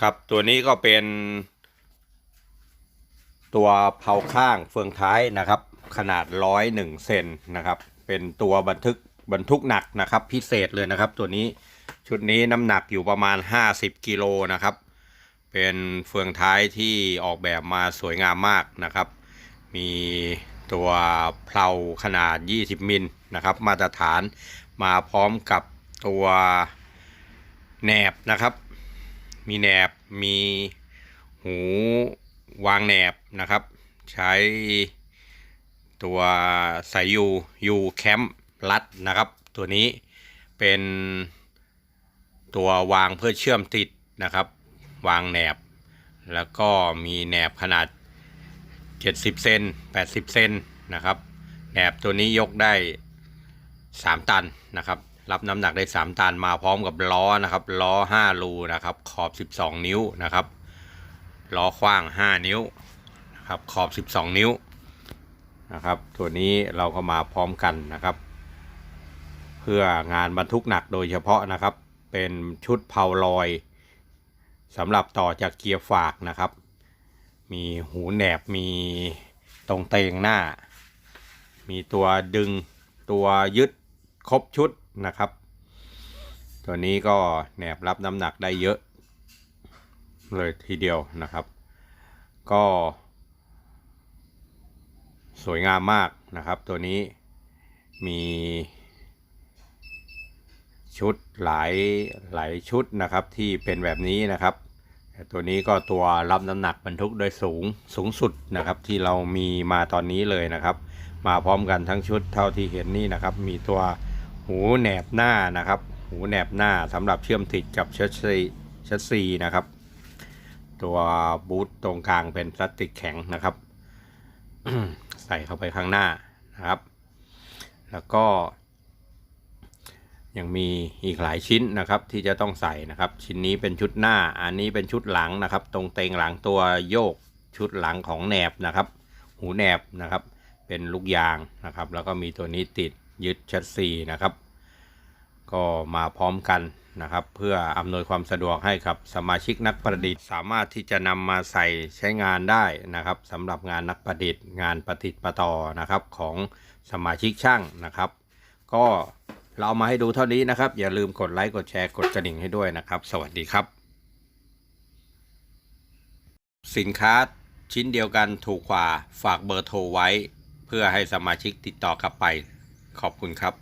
ครับตัวนี้ก็เป็น ตัวเผาข้างเฟืองท้ายนะครับ ขนาดร้อยหนึ่งเซนนะครับ เป็นตัวบันทึกบรรทุกหนักนะครับ พิเศษเลยนะครับ ตัวนี้ชุดนี้น้ำหนักอยู่ประมาณ 50กิโลนะครับ เป็นเฟืองท้ายที่ออกแบบมาสวยงามมากนะครับ มีตัวเพลาขนาด 20 มิลนะครับ มาตรฐานมาพร้อมกับตัวแหนบนะครับ มีแหนบ มีหูวางแหนบนะครับ ใช้ตัวสายยูยูแคมรัดนะครับ ตัวนี้เป็นตัววางเพื่อเชื่อมติดนะครับ วางแหนบ แล้วก็มีแหนบขนาด 70 เซน80 เซนนะครับแหนบตัวนี้ยกได้ 3 ตันนะครับ รับน้ำหนักได้ 3 ตันมาพร้อมกับล้อนะครับล้อ 5 รูนะครับ ขอบ 12 นิ้วนะครับล้อขว้าง 5 นิ้วนะครับขอบ 12 นิ้วนะครับ ตัวนี้เราก็มาพร้อมกันนะครับ เพื่องานบรรทุกหนักโดยเฉพาะนะครับ เป็นชุดเพาลอยสำหรับต่อจากเกียร์ฝากนะครับ มีหูแหนบมีตรงเตงหน้า มีตัวดึงตัวยึดครบชุดนะครับ ตัวนี้ก็แหนบรับน้ำหนักได้เยอะ เลยทีเดียวนะครับ ก็ สวยงามมากนะครับ ตัวนี้มีชุดหลายหลายชุดนะครับที่เป็นแบบนี้นะครับแต่ตัวนี้ก็ตัวรับน้ำหนักบรรทุกโดยสูงสูงสุดนะครับ ที่เรามีมาตอนนี้เลยนะครับ มาพร้อมกันทั้งชุดเท่าที่เห็นนี่นะครับ มีตัว หูแหนบหน้านะครับ หูแหนบหน้าสำหรับเชื่อมติดกับชัสซีชัสซีนะครับ ตัวบูทตรงกลางเป็นพลาสติกแข็งนะครับ ใส่เข้าไปข้างหน้านะครับ แล้วก็ ยังมีอีกหลายชิ้นนะครับที่จะต้องใส่นะครับ ชิ้นนี้เป็นชุดหน้า อันนี้เป็นชุดหลังนะครับ ตรงเตงหลังตัวโยกชุดหลังของแหนบนะครับ หูแหนบนะครับ เป็นลูกยางนะครับ แล้วก็มีตัวนี้ติด ยึดชัดซีนะครับ ก็มาพร้อมกันนะครับ เพื่ออำนวยความสะดวกให้กับสมาชิกนักประดิษฐ์ สามารถที่จะนำมาใส่ใช้งานได้นะครับสำหรับงานนักประดิษฐ์ งานประติดประต่อนะครับของสมาชิกช่างนะครับ ก็เราเอามาให้ดูเท่านี้นะครับ อย่าลืมกดไลค์กดแชร์กดกระดิ่งให้ด้วยนะครับ สวัสดีครับ สินค้าชิ้นเดียวกันถูกกว่าฝากเบอร์โทรไว้ เพื่อให้สมาชิกติดต่อกลับไป ขอบคุณครับ